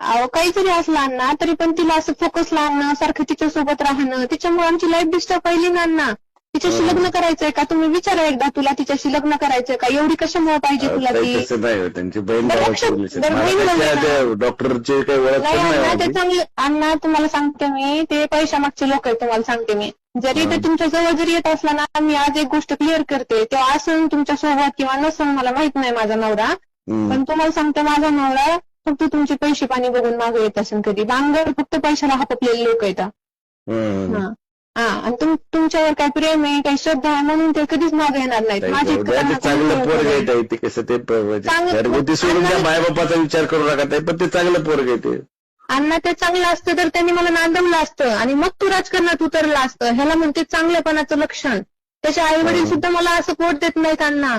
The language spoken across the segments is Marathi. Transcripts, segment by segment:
काही जरी असला ना तरी पण तिला असं फोकसला आणणं सारखं तिच्या सोबत राहणं. तिच्यामुळे आमची लाईफ डिस्टर्ब पहिली ना ना तिच्याशी. लग्न करायचंय का? तुम्ही विचारा एकदा तुला तिच्याशी लग्न करायचंय का? एवढी कशामुळे पाहिजे तुला ती? डॉक्टरचे ते. चांगले अण्णा तुम्हाला सांगते मी. ते पैशामागचे लोक आहेत तुम्हाला सांगते मी. जरी ते. तुमच्या जवळ जरी येत असला ना मी आज एक गोष्ट क्लिअर करते. तेव्हा असं तुमच्यासोबत किंवा नसून मला माहीत नाही माझा नवरा. पण तुम्हाला सांगते माझा नवरा फक्त तुमचे पैसे पाणी बघून मागे येत असेल कधी. बांगर फक्त पैशाला हापलेले लोक हम्म. हा. हा आणि तुम तुमच्यावर काही प्रेम आहे काही श्रद्धा आहे म्हणून ते कधीच मागे येणार नाहीत. माझी कसं ते चांगलं- घरगुती सोडून त्या मायबापाचा विचार करू नका पण ते चांगलं पोरग आहे ते. अण्णा ते चांगलं असतं तर त्यांनी मला नांदवलं असतं. आणि मग तू राजकारणात उतरलं असतं. ह्याला म्हणते चांगल्यापणाचं लक्षण. त्याचे आई वडील. सुद्धा मला असं पोट देत नाहीत अण्णा.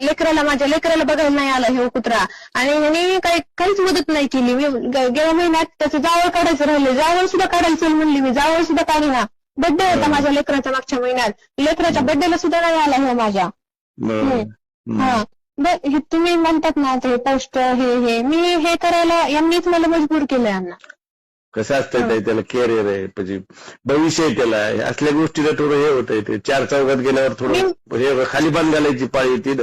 लेकराला माझ्या लेकराला बघायला नाही आला हे कुत्रा. आणि ह्याने काही काहीच मदत नाही केली. मी गेल्या महिन्यात त्याचं जावळ काढायचं राहिले. जावळ सुद्धा काढायला चल म्हणली मी. जावळ सुद्धा काढीना बड्डे होता माझ्या लेकराचा मागच्या महिन्यात. लेकराच्या बड्डेला सुद्धा नाही आला हे माझ्या. हा. हे तुम्ही म्हणतात ना ते पोस्ट हे हे. मी हे करायला यांनीच मला मजबूर केलंय अण्णा कसं असतंय त्याला कॅरियर आहे म्हणजे भविष्य आहे त्याला. असल्या गोष्टीला थोडं हे होतंय ते. चार चौघात गेल्यावर थोडं हे खाली बांध घालायची पाळी येते ना.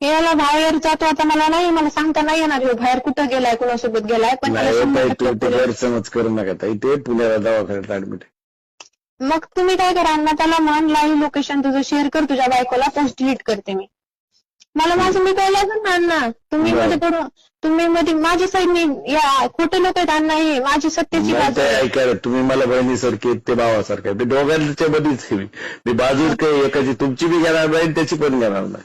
याला बाहेर जातो आता मला नाही मला सांगता नाही येणार ह्यो बाहेर कुठं गेलाय कुणासोबत गेलाय पण नाही त्याला हो शंभर ताई, टक्के तू ते पोरी- गैरसमज करू नका ताई ते पुण्याला दवाखान्यात ऍडमिट मग तुम्ही काय करा अण्णा त्याला म्हण लाईव्ह लोकेशन तुझं शेअर कर तुझ्या बायकोला पोस्ट डिलीट करते मी. मला माझं मी काय लागेल ना अण्णा? तुम्ही बरं. मध्ये पडून तुम्ही मध्ये माझ्या साईडने या खोटे लोक आहेत अण्णा हे माझी सत्याची नाही बाजू ते आहे. ऐका रे, तुम्ही मला बहिणीसारखे ते भावासारखे ते दोघांच्या मध्येच आहे मी. मी बाजू काही एकाची तुमची बी घेणार नाही त्याची पण घेणार नाही.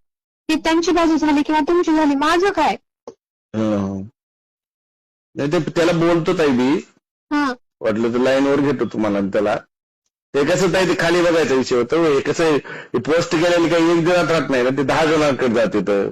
ती त्यांची बाजू झाली किंवा तुमची झाली माझं काय? हं. नाही ते त्याला बोलतो ताई मी. हा. वाटलं तर लाईनवर घेतो तुम्हाला आणि त्याला. ते कसं ताई ते खाली बघायचा विषय होतो. हे कसं पोस्ट केलेलं काही एक दिवसात राहत नाही ना ते दहा जणांकडे जाते तर.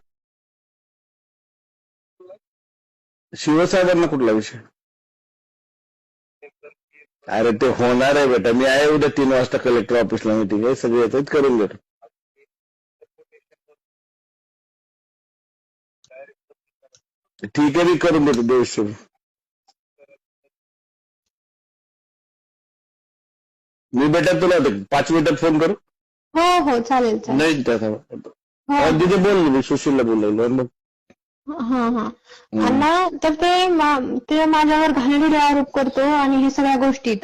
शिवसाहेबांना कुठला विषय? अरे ते होणार आहे बेटा. मी आहे उद्या तीन वाजता कलेक्टर ऑफिसला मीटिंग आहे सगळे येतात करून देतो ठीक आहे मी करून देतो देवशी मी बेटा तुला पाच मिनिटात फोन करू? हो हो चालेल नाही त्याचा हो. तिथे बोललो मी सुशीलला बोललो मग हा हा. अण्णा तर ते ते माझ्यावर घाणेरडे आरोप करतो आणि हे सगळ्या गोष्टी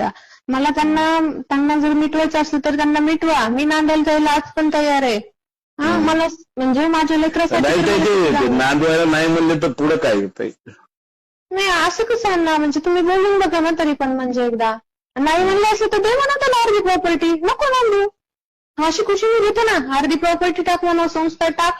मला त्यांना त्यांना जर मिटवायचं असलं तर त्यांना मिटवा. मी नांदायला जायला आज पण तयार आहे. हा. मला म्हणजे माझ्या लेकरासाठी. नांदवायला नाही म्हणले तर पुढे काय नाही असं कसं अण्णा? म्हणजे तुम्ही बोलून बघा ना तरी पण म्हणजे एकदा. नाही म्हणलं असं तर दे म्हणा त्याला अर्धी प्रॉपर्टी नको नांदू अशी खुशी मी घेते ना. अर्धी प्रॉपर्टी टाक म्हणा संस्था टाक.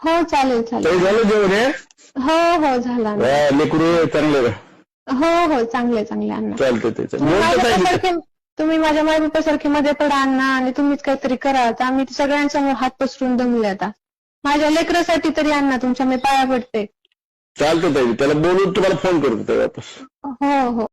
हो चालेल चालेल. झालं जेवण हे? हो हो झाला. वा, लेकरू चांगलं हो हो चांगले चांगले अण्णा. तुम्ही माझ्या ताई मी. बापासारखे तुम्ही माझ्या मायबापासारखे मध्ये पडा अण्णा आणि तुम्हीच काहीतरी करा. आता आम्ही सगळ्यांसमोर हात पसरून दमले आता. माझ्या लेकरासाठी तरी अण्णा तुमच्या मी पाया पडते. चालतंय ताई. त्याला बोलून तुम्हाला फोन करतो ताई वापस. हो हो.